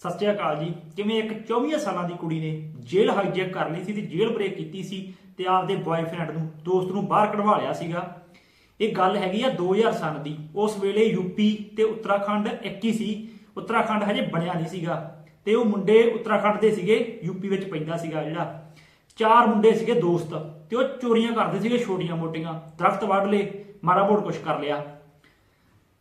ਸਤਿ ਸ਼੍ਰੀ ਅਕਾਲ ਜੀ। ਕਿਵੇਂ ਇੱਕ 24 ਸਾਲਾਂ ਦੀ ਕੁੜੀ ਨੇ ਜੇਲ੍ਹ ਹਾਈਜੈਕ ਕਰ ਲਈ ਸੀ ਤੇ ਜੇਲ੍ਹ ਬ੍ਰੇਕ ਕੀਤੀ ਸੀ ਤੇ ਆਪਦੇ ਬॉयਫ੍ਰੈਂਡ ਨੂੰ, ਦੋਸਤ ਨੂੰ ਬਾਹਰ ਕਢਵਾ ਲਿਆ ਸੀਗਾ। ਇਹ ਗੱਲ ਹੈਗੀ ਆ 2000 ਸਨ ਦੀ। ਉਸ ਵੇਲੇ ਯੂਪੀ ਤੇ ਉੱਤਰਾਖੰਡ ਇੱਕ ਹੀ ਸੀ। ਉੱਤਰਾਖੰਡ ਹਜੇ ਬਣਿਆ ਨਹੀਂ ਸੀਗਾ। ਤੇ ਉਹ ਮੁੰਡੇ ਉੱਤਰਾਖੰਡ ਦੇ ਸੀਗੇ ਯੂਪੀ ਵਿੱਚ ਪੈਂਦਾ ਸੀਗਾ ਜਿਹੜਾ। ਚਾਰ ਮੁੰਡੇ ਸੀਗੇ ਦੋਸਤ ਤੇ ਉਹ ਚੋਰੀਆਂ ਕਰਦੇ ਸੀਗੇ ਛੋਟੀਆਂ ਮੋਟੀਆਂ। ਦਰਖਤ ਵੱਢ ਲਏ, ਮਾੜਾ ਮੋੜ ਕੁਛ ਕਰ ਲਿਆ।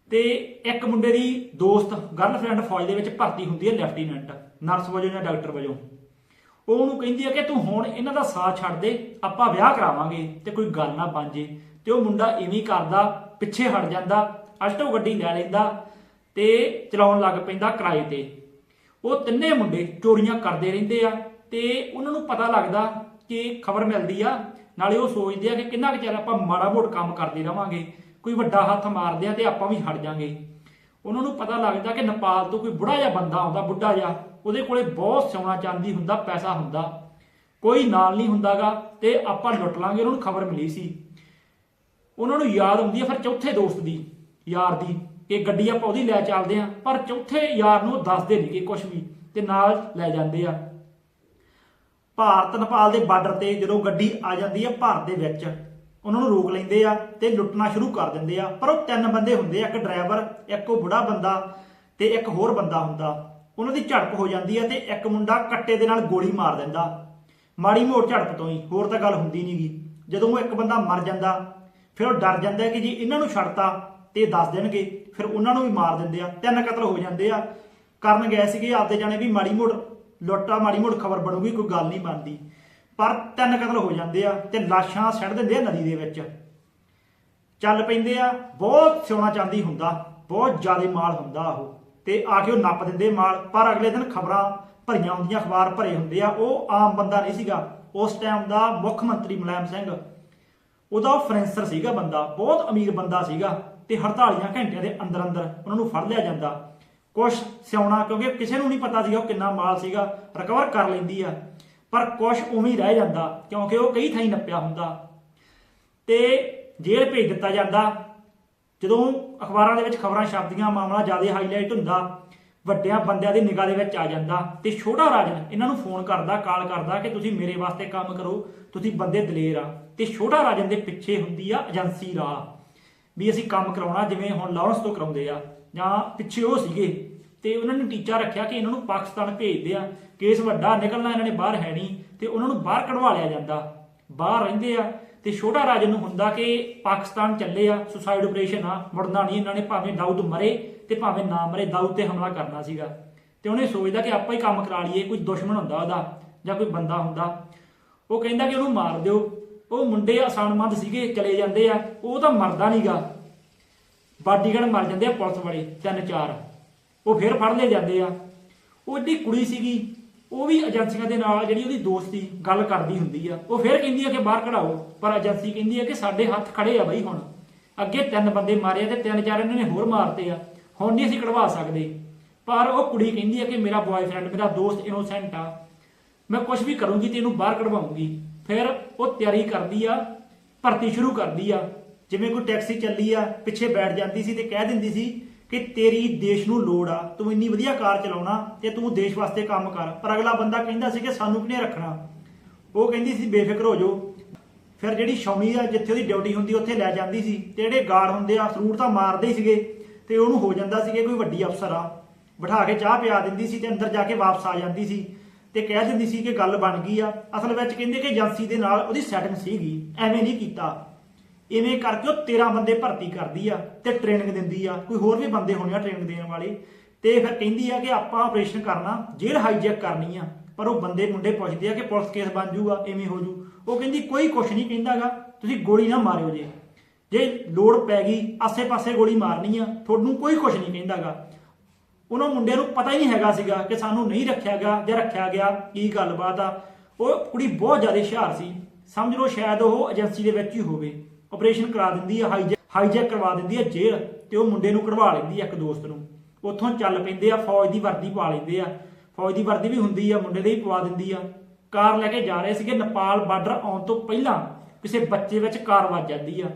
ਤੇ ਇੱਕ ਮੁੰਡੇ ਦੀ ਦੋਸਤ ਗਰਲਫ੍ਰੈਂਡ ਫੌਜ ਦੇ ਵਿੱਚ ਭਰਤੀ ਹੁੰਦੀ ਹੈ ਲੈਫਟੀਨੈਂਟ ਨਰਸ ਵਜੋਂ ਜਾਂ ਡਾਕਟਰ ਵਜੋਂ। ਉਹ ਉਹਨੂੰ ਕਹਿੰਦੀ ਹੈ ਕਿ ਤੂੰ ਹੁਣ ਇਹਨਾਂ ਦਾ ਸਾਥ ਛੱਡ ਦੇ, ਆਪਾਂ ਵਿਆਹ ਕਰਾਵਾਂਗੇ ਤੇ ਕੋਈ ਗੱਲ ਨਾ ਬਣ ਜੇ। ਤੇ ਉਹ ਮੁੰਡਾ ਇਵੇਂ ਕਰਦਾ, ਪਿੱਛੇ ਹਟ ਜਾਂਦਾ ਅਸ਼ਟੋ ਗੱਡੀ ਲੈ ਲੈਂਦਾ ਤੇ ਚਲਾਉਣ ਲੱਗ ਪੈਂਦਾ ਕਿਰਾਏ ਤੇ। ਉਹ ਤਿੰਨੇ ਮੁੰਡੇ ਚੋਰੀਆਂ ਕਰਦੇ ਰਹਿੰਦੇ ਆ ਤੇ ਉਹਨਾਂ ਨੂੰ ਪਤਾ ਲੱਗਦਾ ਕਿ ਖਬਰ ਮਿਲਦੀ ਆ, ਨਾਲੇ ਉਹ ਸੋਚਦੇ ਆ ਕਿ ਕਿੰਨਾ ਕੁ ਚਿਰ ਆਪਾਂ ਮਾੜਾ ਮੋਟ ਕੰਮ ਕਰਦੇ ਰਵਾਂਗੇ। ਕੋਈ ਵੱਡਾ ਹੱਥ ਮਾਰਦੇ ਆ ਤੇ ਆਪਾਂ ਵੀ ਹਟ ਜਾਾਂਗੇ। ਉਹਨਾਂ ਨੂੰ ਪਤਾ ਲੱਗਦਾ ਕਿ ਨੇਪਾਲ ਤੋਂ ਕੋਈ ਬੁੜਾ ਜਿਹਾ ਬੰਦਾ ਆਉਂਦਾ, ਬੁੱਢਾ ਜਿਹਾ। ਉਹਦੇ ਕੋਲੇ ਬਹੁਤ ਸੋਨਾ ਚਾਂਦੀ ਹੁੰਦਾ, ਪੈਸਾ ਹੁੰਦਾ। ਕੋਈ ਨਾਲ ਨਹੀਂ ਹੁੰਦਾਗਾ ਤੇ ਆਪਾਂ ਲੁੱਟ ਲਾਂਗੇ, ਉਹਨਾਂ ਨੂੰ ਖਬਰ ਮਿਲੀ ਸੀ। ਉਹਨਾਂ ਨੂੰ ਯਾਦ ਹੁੰਦੀ ਹੈ ਫਿਰ ਚੌਥੇ ਦੋਸਤ ਦੀ, ਯਾਰ ਦੀ। ਕਿ ਗੱਡੀ ਆਪਾਂ ਉਹਦੀ ਲੈ ਚੱਲਦੇ ਆਂ, ਪਰ ਚੌਥੇ ਯਾਰ ਨੂੰ ਦੱਸਦੇ ਨਹੀਂ ਕਿ ਕੁਝ ਵੀ ਤੇ ਨਾਲ ਲੈ ਜਾਂਦੇ ਆ। ਭਾਰਤ ਨੇਪਾਲ ਦੇ ਬਾਰਡਰ ਤੇ ਜਦੋਂ ਗੱਡੀ ਆ ਜਾਂਦੀ ਹੈ ਭਾਰਤ ਦੇ ਵਿੱਚ ਉਹਨਾਂ ਨੂੰ ਰੋਕ ਲੈਂਦੇ ਆ ਤੇ ਲੁੱਟਣਾ ਸ਼ੁਰੂ ਕਰ ਦਿੰਦੇ ਆ। ਪਰ ਉਹ ਤਿੰਨ ਬੰਦੇ ਹੁੰਦੇ ਆ, ਇੱਕ ਡਰਾਈਵਰ, ਇੱਕ ਉਹ ਬੁੜਾ ਬੰਦਾ ਤੇ ਇੱਕ ਹੋਰ ਬੰਦਾ ਹੁੰਦਾ। ਉਹਨਾਂ ਦੀ ਝੜਪ ਹੋ ਜਾਂਦੀ ਆ ਤੇ ਇੱਕ ਮੁੰਡਾ ਕੱਟੇ ਦੇ ਨਾਲ ਗੋਲੀ ਮਾਰ ਦਿੰਦਾ। ਮਾੜੀ ਮੋੜ ਝੜਪ ਤੋਂ ਹੀ, ਹੋਰ ਤਾਂ ਗੱਲ ਹੁੰਦੀ ਨਹੀਂਗੀ ਜਦੋਂ ਉਹ ਇੱਕ ਬੰਦਾ ਮਰ ਜਾਂਦਾ, ਫਿਰ ਉਹ ਡਰ ਜਾਂਦਾ ਕਿ ਜੀ ਇਹਨਾਂ ਨੂੰ ਛੱਡਤਾ ਤੇ ਦੱਸ ਦੇਣਗੇ, ਫਿਰ ਉਹਨਾਂ ਨੂੰ ਵੀ ਮਾਰ ਦਿੰਦੇ ਆ। ਤਿੰਨ ਕਤਲ ਹੋ ਜਾਂਦੇ ਆ। ਕਰਨ ਗਏ ਸੀਗੇ ਆਪਦੇ ਜਾਣੇ ਵੀ ਮਾੜੀ ਮੋੜ ਲੁੱਟਾ ਮਾੜੀ ਮੋੜ ਖਬਰ ਬਣੂਗੀ, ਕੋਈ ਗੱਲ ਨਹੀਂ ਬਣਦੀ। ਪਰ ਤਿੰਨ ਕਤਲ ਹੋ ਜਾਂਦੇ ਆ ਤੇ ਲਾਸ਼ਾਂ ਸੱਟ ਦਿੰਦੇ ਆ ਨਦੀ ਦੇ ਵਿੱਚ। ਚੱਲ ਪੈਂਦੇ ਆ, ਬਹੁਤ ਸੋਨਾ ਚਾਂਦੀ ਹੁੰਦਾ, ਬਹੁਤ ਜ਼ਿਆਦਾ ਮਾਲ ਹੁੰਦਾ ਉਹ। ਤੇ ਆ ਕੇ ਉਹ ਨੱਪ ਦਿੰਦੇ ਮਾਲ, ਪਰ ਅਗਲੇ ਦਿਨ ਖਬਰਾਂ ਭਰੀਆਂ ਹੁੰਦੀਆਂ, ਅਖਬਾਰ ਭਰੇ ਹੁੰਦੇ ਆ। ਉਹ ਆਮ ਬੰਦਾ ਨਹੀਂ ਸੀਗਾ। ਉਸ ਟਾਈਮ ਦਾ ਮੁੱਖ ਮੰਤਰੀ ਮੁਲਾਇਮ ਸਿੰਘ, ਉਹਦਾ ਫਰੈਂਸਰ ਸੀਗਾ ਬੰਦਾ, ਬਹੁਤ ਅਮੀਰ ਬੰਦਾ ਸੀਗਾ ਤੇ 48 ਘੰਟਿਆਂ ਦੇ ਅੰਦਰ ਅੰਦਰ ਉਹਨਾਂ ਨੂੰ ਫੜ ਲਿਆ ਜਾਂਦਾ। ਕੁਛ ਸਿਆਉਣਾ ਕਿਉਂਕਿ ਕਿਸੇ ਨੂੰ ਨਹੀਂ ਪਤਾ ਸੀਗਾ ਉਹ ਕਿੰਨਾ ਮਾਲ ਸੀਗਾ ਰਿਕਵਰ ਕਰ ਲੈਂਦੀ ਆ। ਪਰ ਕੁਛ ਉਵੇਂ ਰਹਿ ਜਾਂਦਾ, ਕਿਉਂਕਿ ਉਹ ਕਈ ਥਾਈਂ ਨੱਪਿਆ ਹੁੰਦਾ। ਤੇ ਜੇਲ੍ਹ ਭੇਜ ਦਿੱਤਾ ਜਾਂਦਾ। ਜਦੋਂ ਅਖਬਾਰਾਂ ਦੇ ਵਿੱਚ ਖਬਰਾਂ ਛਪਦੀਆਂ, ਮਾਮਲਾ ਜ਼ਿਆਦਾ ਹਾਈਲਾਈਟ ਹੁੰਦਾ, ਵੱਡਿਆਂ ਬੰਦਿਆਂ ਦੀ ਨਿਗਾਹ ਦੇ ਵਿੱਚ ਆ ਜਾਂਦਾ। ਤੇ ਛੋਟਾ ਰਾਜਨ ਇਹਨਾਂ ਨੂੰ ਫੋਨ ਕਰਦਾ, ਕਾਲ ਕਰਦਾ ਕਿ ਤੁਸੀਂ ਮੇਰੇ ਵਾਸਤੇ ਕੰਮ ਕਰੋ, ਤੁਸੀਂ ਬੰਦੇ ਦਲੇਰ ਆ। ਤੇ ਛੋਟਾ ਰਾਜਨ ਦੇ ਪਿੱਛੇ ਹੁੰਦੀ ਆ ਏਜੰਸੀ ਰਾਹ, ਵੀ ਅਸੀਂ ਕੰਮ ਕਰਾਉਣਾ, ਜਿਵੇਂ ਹੁਣ ਲਾਰੈਂਸ ਤੋਂ ਕਰਾਉਂਦੇ ਆ, ਜਾਂ ਪਿੱਛੇ ਉਹ ਸੀਗੇ ਤੇ ਉਹਨਾਂ ਨੇ ਟੀਚਾ ਰੱਖਿਆ ਕਿ ਇਹਨਾਂ ਨੂੰ ਪਾਕਿਸਤਾਨ ਭੇਜਦੇ ਆ। ਕੇਸ ਵੱਡਾ, ਨਿਕਲਣਾ ਇਹਨਾਂ ਨੇ ਬਾਹਰ ਹੈ ਨਹੀਂ। ਤੇ ਉਹਨਾਂ ਨੂੰ ਬਾਹਰ ਕਢਵਾ ਲਿਆ ਜਾਂਦਾ। ਬਾਹਰ ਰਹਿੰਦੇ ਆ ਤੇ ਛੋਟਾ ਰਾਜਨ ਨੂੰ ਹੁੰਦਾ ਕਿ ਪਾਕਿਸਤਾਨ ਚੱਲੇ ਆ ਸੁਸਾਈਡ ਆਪਰੇਸ਼ਨ ਆ, ਮੁੜਨਾ ਨਹੀਂ, ਇਹਨਾਂ ਨੇ ਭਾਵੇਂ ਦਾਊਦ ਮਰੇ ਤੇ ਭਾਵੇਂ ਨਾ ਮਰੇ, ਦਾਊਦ ਤੇ ਹਮਲਾ ਕਰਨਾ ਸੀਗਾ। ਤੇ ਉਹਨੇ ਸੋਚਦਾ ਕਿ ਆਪਾਂ ਹੀ ਕੰਮ ਕਰਾ ਲਈਏ, ਕੋਈ ਦੁਸ਼ਮਣ ਹੁੰਦਾ ਉਹਦਾ ਜਾਂ ਕੋਈ ਬੰਦਾ ਹੁੰਦਾ। ਉਹ ਕਹਿੰਦਾ ਕਿ ਉਹਨੂੰ ਮਾਰ ਦਿਓ। ਉਹ ਮੁੰਡੇ ਆਸਾਨਮੰਦ ਸੀਗੇ, ਚਲੇ ਜਾਂਦੇ ਆ। ਉਹ ਤਾਂ ਮਰਦਾ ਨਹੀਂਗਾ ਬਾਡੀਗਾਰਡ ਮਰ ਜਾਂਦੇ ਆ ਪੁਲਿਸ ਵਾਲੇ ਤਿੰਨ ਚਾਰ ਉਹ ਫਿਰ ਫੜ ਲਏ ਜਾਂਦੇ ਆ। ਉਹ ਜਿਹੜੀ ਕੁੜੀ ਸੀਗੀ, ਉਹ ਵੀ ਏਜੰਸੀਆਂ ਦੇ ਨਾਲ ਜਿਹੜੀ ਉਹਦੀ ਦੋਸਤੀ ਗੱਲ ਕਰਦੀ ਹੁੰਦੀ ਆ। ਉਹ ਫਿਰ ਕਹਿੰਦੀ ਆ ਕਿ ਬਾਹਰ ਕਢਾਓ, ਪਰ ਏਜੰਸੀ ਕਹਿੰਦੀ ਆ ਕਿ ਸਾਡੇ ਹੱਥ ਖੜੇ ਆ ਬਈ ਹੁਣ। ਅੱਗੇ ਤਿੰਨ ਬੰਦੇ ਮਾਰੇ ਆ ਤੇ ਤਿੰਨ ਚਾਰ ਇਹਨਾਂ ਨੇ ਹੋਰ ਮਾਰਤੇ ਆ। ਹੁਣ ਨਹੀਂ ਅਸੀਂ ਕਢਵਾ ਸਕਦੇ। ਪਰ ਉਹ ਕੁੜੀ ਕਹਿੰਦੀ ਆ ਕਿ ਮੇਰਾ ਬॉयਫ੍ਰੈਂਡ ਮੇਰਾ ਦੋਸਤ ਇਨੋਸੈਂਟ ਆ। ਮੈਂ ਕੁਝ ਵੀ ਕਰੂੰਗੀ ਤੇ ਇਹਨੂੰ ਬਾਹਰ ਕਢਵਾਉਂਗੀ। ਫਿਰ ਉਹ ਤਿਆਰੀ ਕਰਦੀ ਆ, ਭਰਤੀ ਸ਼ੁਰੂ ਕਰਦੀ ਆ। ਜਿਵੇਂ ਕੋਈ ਟੈਕਸੀ ਚੱਲੀ ਆ, ਪਿੱਛੇ ਬੈਠ ਜਾਂਦੀ ਸੀ ਤੇ ਕਹਿ ਦਿੰਦੀ ਸੀ ਕਿ ਤੇਰੀ ਦੇਸ਼ ਨੂੰ ਲੋੜ ਆ, ਤੂੰ ਇੰਨੀ ਵਧੀਆ ਕਾਰ ਚਲਾਉਣਾ ਤੇ ਤੂੰ ਦੇਸ਼ ਵਾਸਤੇ ਕੰਮ ਕਰ। ਪਰ ਅਗਲਾ ਬੰਦਾ ਕਹਿੰਦਾ ਸੀ ਕਿ ਸਾਨੂੰ ਕਿਹਨੇ ਰੱਖਣਾ? ਉਹ ਕਹਿੰਦੀ ਸੀ, ਬੇਫਿਕਰ ਹੋ ਜਾਓ। ਫਿਰ ਜਿਹੜੀ ਸ਼ੌਮੀ ਆ, ਜਿੱਥੇ ਉਹਦੀ ਡਿਊਟੀ ਹੁੰਦੀ, ਉੱਥੇ ਲੈ ਜਾਂਦੀ ਸੀ। ਤੇ ਜਿਹੜੇ ਗਾਰਡ ਹੁੰਦੇ ਆ ਸਰੂਟ ਤਾਂ ਮਾਰਦੇ ਹੀ ਸੀਗੇ। ਤੇ ਉਹਨੂੰ ਹੋ ਜਾਂਦਾ ਸੀ ਕਿ ਕੋਈ ਵੱਡੀ ਅਫਸਰ ਆ। ਬਿਠਾ ਕੇ ਚਾਹ ਪਿਆ ਦਿੰਦੀ ਸੀ ਤੇ ਅੰਦਰ ਜਾ ਕੇ ਵਾਪਸ ਆ ਜਾਂਦੀ ਸੀ। ਤੇ ਕਹਿ ਦਿੰਦੀ ਸੀ ਕਿ ਗੱਲ ਬਣ ਗਈ ਆ। ਅਸਲ ਵਿੱਚ ਕਹਿੰਦੇ ਕਿ ਏਜੰਸੀ ਦੇ ਨਾਲ ਉਹਦੀ ਸੈਟਿੰਗ ਸੀਗੀ। ਐਵੇਂ ਨਹੀਂ ਕੀਤਾ। ਇਵੇਂ ਕਰਕੇ ਉਹ 13 ਬੰਦੇ ਭਰਤੀ ਕਰਦੀ ਆ ਤੇ ਟ੍ਰੇਨਿੰਗ ਦਿੰਦੀ ਆ। ਕੋਈ ਹੋਰ ਵੀ ਬੰਦੇ ਹੋਣੇ ਆ ਟ੍ਰੇਨਿੰਗ ਦੇਣ ਵਾਲੇ। ਤੇ ਫਿਰ ਕਹਿੰਦੀ ਆ ਕਿ ਆਪਾਂ ਆਪਰੇਸ਼ਨ ਕਰਨਾ, ਜੇਲ੍ਹ ਹਾਈਜੈਕ ਕਰਨੀ ਆ। ਪਰ ਉਹ ਬੰਦੇ ਮੁੰਡੇ ਪੁੱਛਦੇ ਆ ਕਿ ਪੁਲਿਸ ਕੇਸ ਬਣ ਜੂਗਾ ਐਵੇਂ ਹੋ ਜੂ। ਉਹ ਕਹਿੰਦੀ, ਕੋਈ ਕੁਛ ਨਹੀਂ ਕਹਿੰਦਾਗਾ ਤੁਸੀਂ ਗੋਲੀ ਨਾ ਮਾਰਿਓ ਜੇ। ਜੇ ਲੋੜ ਪੈ ਗਈ, ਆਸੇ-ਪਾਸੇ ਗੋਲੀ ਮਾਰਨੀ ਆ, ਤੁਹਾਨੂੰ ਕੋਈ ਕੁਛ ਨਹੀਂ ਕਹਿੰਦਾਗਾ ਉਹਨਾਂ ਮੁੰਡਿਆਂ ਨੂੰ ਪਤਾ ਹੀ ਨਹੀਂ ਹੈਗਾ ਸੀਗਾ ਕਿ ਸਾਨੂੰ ਨਹੀਂ ਰੱਖਿਆ ਗਿਆ ਜਾਂ ਰੱਖਿਆ ਗਿਆ, ਕੀ ਗੱਲਬਾਤ ਆ। ਉਹ ਕੁੜੀ ਬਹੁਤ ਜ਼ਿਆਦਾ ਹੁਸ਼ਿਆਰ ਸੀ। ਸਮਝ ਲਓ, ਸ਼ਾਇਦ ਉਹ ਏਜੰਸੀ ਦੇ ਵਿੱਚ ਹੀ ਹੋਵੇ। ਆਪਰੇਸ਼ਨ ਕਰਾ ਦਿੰਦੀ ਆ ਹਾਈਜੈਕ ਹਾਈਜੈਕ ਕਰਵਾ ਦਿੰਦੀ ਆ ਜੇਲ੍ਹ ਤੇ ਉਹ ਮੁੰਡੇ ਨੂੰ ਕਢਵਾ ਲੈਂਦੀ ਆ ਇੱਕ ਦੋਸਤ ਨੂੰ। ਉੱਥੋਂ ਚੱਲ ਪੈਂਦੇ ਆ, ਫੌਜ ਦੀ ਵਰਦੀ ਪਾ ਲੈਂਦੇ ਆ। ਫੌਜ ਦੀ ਵਰਦੀ ਵੀ ਹੁੰਦੀ ਆ, ਮੁੰਡੇ ਦੇ ਹੀ ਪਵਾ ਦਿੰਦੀ ਆ। ਕਾਰ ਲੈ ਕੇ ਜਾ ਰਹੇ ਸੀਗੇ, ਨੇਪਾਲ ਬਾਰਡਰ ਆਉਣ ਤੋਂ ਪਹਿਲਾਂ ਕਿਸੇ ਬੱਚੇ ਵਿੱਚ ਕਾਰ ਵੱਜ ਜਾਂਦੀ ਆ।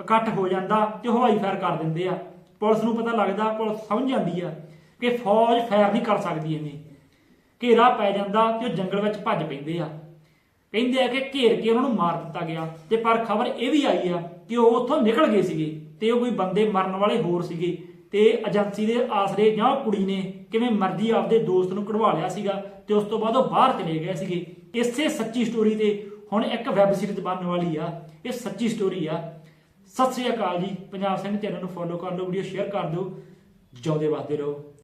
ਇਕੱਠ ਹੋ ਜਾਂਦਾ ਤੇ ਹਵਾਈ ਫਾਇਰ ਕਰ ਦਿੰਦੇ ਆ। ਪੁਲਿਸ ਨੂੰ ਪਤਾ ਲੱਗਦਾ, ਪੁਲਿਸ ਸਮਝ ਜਾਂਦੀ ਆ ਕਿ ਫੌਜ ਫੈਰ ਨਹੀਂ ਕਰ ਸਕਦੀ ਐਵੇਂ ਘੇਰਾ ਪੈ ਜਾਂਦਾ ਤੇ ਉਹ ਜੰਗਲ ਵਿੱਚ ਭੱਜ ਪੈਂਦੇ ਆ। ਕਹਿੰਦੇ ਆ ਕਿ ਘੇਰ ਕੇ ਉਹਨਾਂ ਨੂੰ ਮਾਰ ਦਿੱਤਾ ਗਿਆ। ਤੇ ਪਰ ਖਬਰ ਇਹ ਵੀ ਆਈ ਆ ਕਿ ਉਹ ਉੱਥੋਂ ਨਿਕਲ ਗਏ ਸੀਗੇ ਤੇ ਉਹ ਕੋਈ ਬੰਦੇ ਮਰਨ ਵਾਲੇ ਹੋਰ ਸੀਗੇ। ਤੇ ਏਜੰਸੀ ਦੇ ਆਸਰੇ ਜਾਂ ਕੁੜੀ ਨੇ ਕਿਵੇਂ ਮਰਜ਼ੀ ਆਪਦੇ ਦੋਸਤ ਨੂੰ ਕਢਵਾ ਲਿਆ ਸੀਗਾ ਤੇ ਉਸ ਤੋਂ ਬਾਅਦ ਉਹ ਬਾਹਰ ਚਲੇ ਗਏ ਸੀਗੇ। ਇਸੇ ਸੱਚੀ ਸਟੋਰੀ ਤੇ ਹੁਣ ਇੱਕ ਵੈਬ ਸੀਰੀਜ਼ ਬਣਨ ਵਾਲੀ ਆ। ਇਹ ਸੱਚੀ ਸਟੋਰੀ ਆ। ਸਤਿ ਸ੍ਰੀ ਅਕਾਲ ਜੀ। ਪੰਜਾਬ ਸਿੰਘ ਚੈਨਲ ਨੂੰ ਫੋਲੋ ਕਰ ਲਓ ਵੀਡੀਓ ਸ਼ੇਅਰ ਕਰ ਦਿਓ। ਜਿਉਂਦੇ ਵੱਸਦੇ ਰਹੋ।